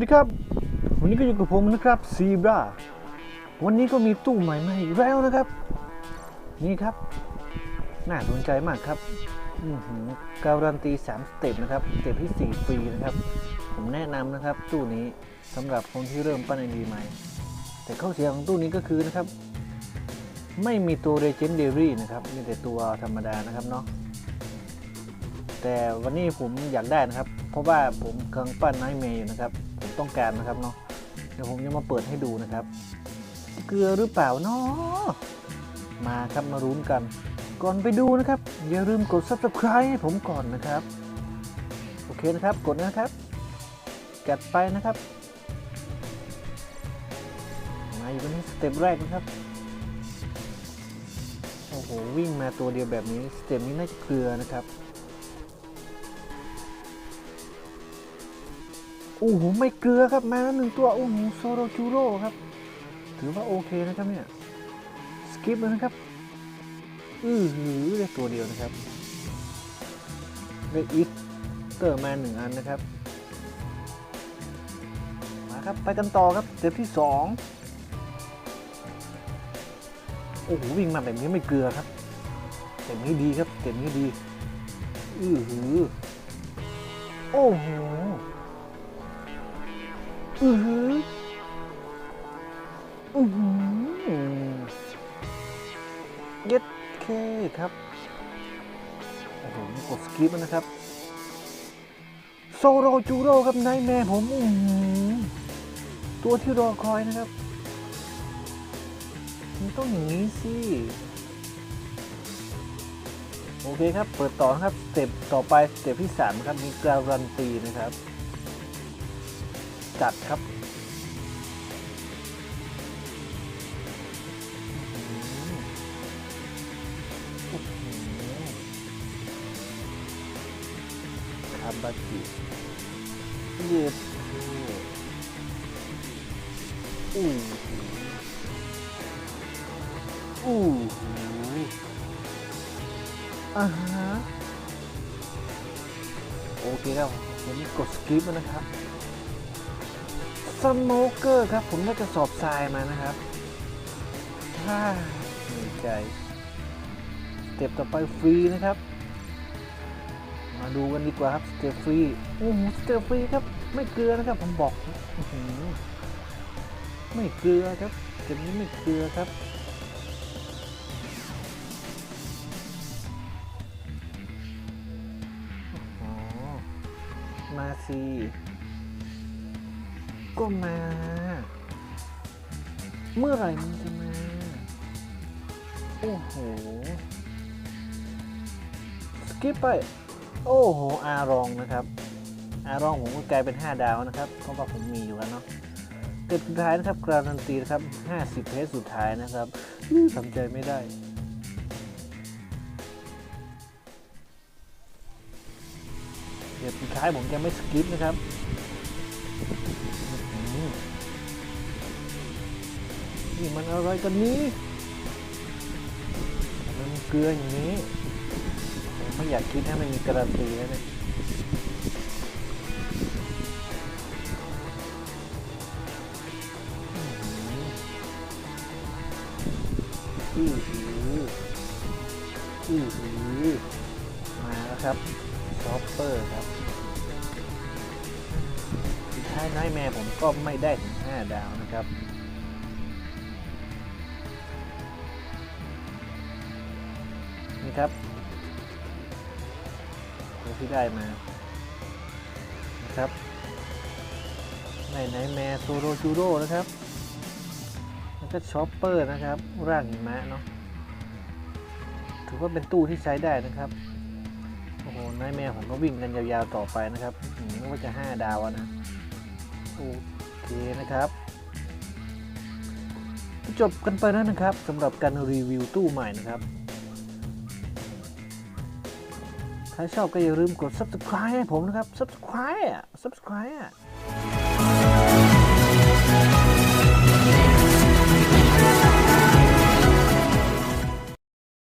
วัสดีครับ วันนี้ก็อยู่กับผมนะครับซีบราวันนี้ก็มีตู้ใหม่มาอีกแล้วนะครับ นี่ครับ น่าสนใจมากครับการันตี 3 สเต็ปนะครับ สเต็ปที่ 4 ฟรีนะครับ ผมแนะนำนะครับ ตู้นี้สำหรับคนที่เริ่มปั้นไอดีใหม่ แต่ข้อเสียของตู้นี้ก็คือนะครับ ไม่มีตัว Legendary นะครับ มีแต่ตัวธรรมดานะครับเนาะแต่วันนี้ผมอยากได้นะครับ เพราะว่าผมกำลังปั้นไนท์เมย์อยู่นะครับ ผมต้องการนะครับเนาะเดี๋ยวผมจะมาเปิดให้ดูนะครับ เกลือหรือเปล่าเนาะมาครับมารุ้นกัน ก่อนไปดูนะครับ อย่าลืมกด subscribe ให้ผมก่อนนะครับ โอเคนะครับกดนะครับจัดไปนะครับ มาอยู่กันที่สเต็ปแรกนะครับโอ้โหวิ่งมาตัวเดียวแบบนี้สเต็ปนี้น่าจะเกลือนะครับ โอ้โหไม่เกลือครับมาแล้วหนึ่งตัวโอ้โหโซโรจูโร่ครับ ถือว่าโอเคนะครับเนี่ยสกิปเลยนะครับอือหือได้ตัวเดียวนะครับได้อีสเตอร์มาหนึ่งอันนะครับมาครับไปกันต่อครับเต็ปที่สองโอ้โหวิ่งมาแบบนี้ไม่เกลือครับเต็ปนี้ดีครับเต็ปนี้ดีอือหือโอ้โห อือหืออือหือเย็ดเคครับ โอ้โหกดสกิปนะครับ โซโรจูโร่ครับนายแม่ผมอือหือตัวที่รอคอยนะครับมันต้องอย่างนี้สิ โอเคครับ เปิดต่อครับ สเต็ปต่อไป สเต็ปที่สามครับ มีการันตีนะครับ จัดครับ คาบากิเย็ดอู้หูอู้หูอ่าฮะโอเคครับผมกดสกิปนะครับ สโมเกอร์ครับ ผมได้กระสอบทรายมานะครับถ้าหนื่อยใจสเต็ปต่อไปฟรีนะครับ มาดูกันดีกว่าครับสเต็ปฟรีโอ้โหสเต็ปฟรีครับ ไม่เกลือนะครับ ผมบอกไม่เกลือครับเต็ปนี้ไม่เกลือครับอ๋อมาสิ ก็มา เมื่อไหร่มันจะมา โอ้โห สกิปไป โอ้โห อารองนะครับ อารองผมก็กลายเป็น 5 ดาวนะครับ เพราะว่าผมมีอยู่แล้วเนาะเต็ปสุดท้ายนะครับ การันตีนะครับ 50 เพจสุดท้ายนะครับทำใจไม่ได้เดี๋ยวสุดท้ายผมจะไม่สกิปนะครับ นี่มันอะไรกันนี้มันเกลืออย่างนี้ผมไม่อยากคิดถ้าไม่มีการันตีแล้วเนี่ยอื้อหืออื้อหือมาแล้วครับซอฟเปอร์ครับสุดท้ายน้อยแม่ผมก็ไม่ได้ถึง5ดาวนะครับ ครับตัวที่ได้มานะครับในไหนแมโซโรจูโร่นะครับ แล้วก็ชอปเปอร์นะครับ ร่างหิมะเนาะถือว่าเป็นตู้ที่ใช้ได้นะครับโอ้โหนายแม่ผมก็วิ่งกันยาวๆต่อไปนะครับอืมว่าจะ 5 ดาวนะ โอเคนะครับ จบกันไปแล้วนะครับสำหรับการรีวิวตู้ใหม่นะครับ ถ้าชอบก็อย่าลืมกด subscribe ให้ผมนะครับ subscribe อะ subscribe อะ